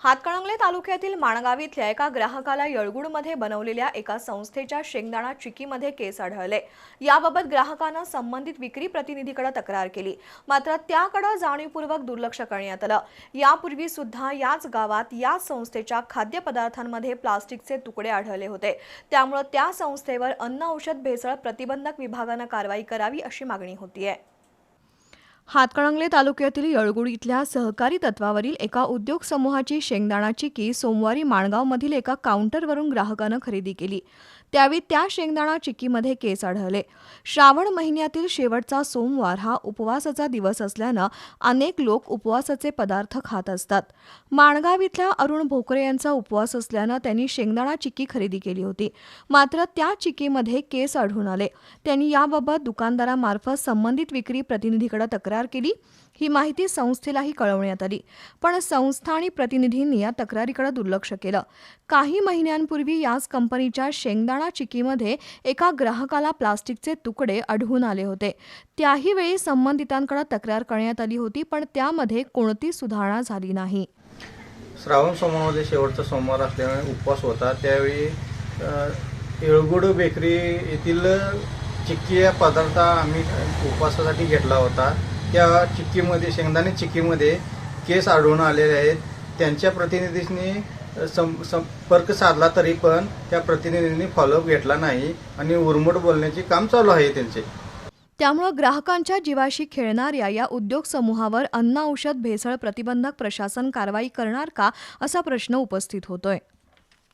हातकणंगले तालुक्यातील माणगाव इथल्या एका ग्राहकाला येळगुडमध्ये बनवलेल्या एका संस्थेच्या शेंगदाणा चिकीमध्ये केस आढळले. याबाबत ग्राहकानं संबंधित विक्री प्रतिनिधीकडे तक्रार केली. मात्र त्याकडे जाणीवपूर्वक दुर्लक्ष करण्यात आलं. यापूर्वी सुद्धा याच गावात याच संस्थेच्या खाद्यपदार्थांमध्ये प्लास्टिकचे तुकडे आढळले होते. त्यामुळे त्या संस्थेवर अन्न औषध भेसळ प्रतिबंधक विभागानं कारवाई करावी अशी मागणी होतीये. हातकणंगले तालुक्यातील यळगुड इथल्या सहकारी तत्वावरील एका उद्योग समूहाची शेंगदाणा चिकी सोमवारी माणगावमधील एका काउंटरवरून ग्राहकानं खरेदी केली. त्यावेळी त्या शेंगदाणा चिक्कीमध्ये केस आढळले. श्रावण महिन्यातील शेवटचा सोमवार हा उपवासाचा दिवस असल्यानं अनेक लोक उपवासाचे पदार्थ खात असतात. माणगाव इथल्या अरुण भोकरे यांचा उपवास असल्यानं त्यांनी शेंगदाणा चिक्की खरेदी केली होती. मात्र त्या चिक्कीमध्ये केस आढळून आले. त्यांनी याबाबत दुकानदारामार्फत संबंधित विक्री प्रतिनिधीकडे तक्रार तक्रार केली. ही माहिती संस्थेलाही कळवण्यात आली. पण संस्था आणि प्रतिनिधींनी या तक्रारीकडे दुर्लक्ष केलं. काही महिन्यांपूर्वी याच कंपनीच्या शेंगदाणा चिकीमध्ये एका ग्राहकाला प्लास्टिकचे तुकडे आढळून आले होते. त्याही वेळी संबंधितांकडे तक्रार करण्यात आली होती पण त्यामध्ये कोणती सुधारणा झाली नाही. श्रावण सोमवारमध्ये शेवटचा सोमवार असल्यामुळे उपवास होता. त्यावेळी येळगुड बेकरी येथील चिक्की या पदार्थ आम्ही उपवासासाठी घेतला होता. त्या चिक्कीमध्ये शेंगदाणे चिक्कीमध्ये केस आढळून आलेले आहेत. त्यांच्या प्रतिनिधींनी सं संपर्क साधला तरी पण त्या प्रतिनिधींनी फॉलोअप घेतला नाही आणि उर्मट बोलण्याचे काम चालू आहे त्यांचे. त्यामुळं ग्राहकांच्या जीवाशी खेळणाऱ्या या उद्योग समूहावर अन्न औषध भेसळ प्रतिबंधक प्रशासन कारवाई करणार का असा प्रश्न उपस्थित होतोय.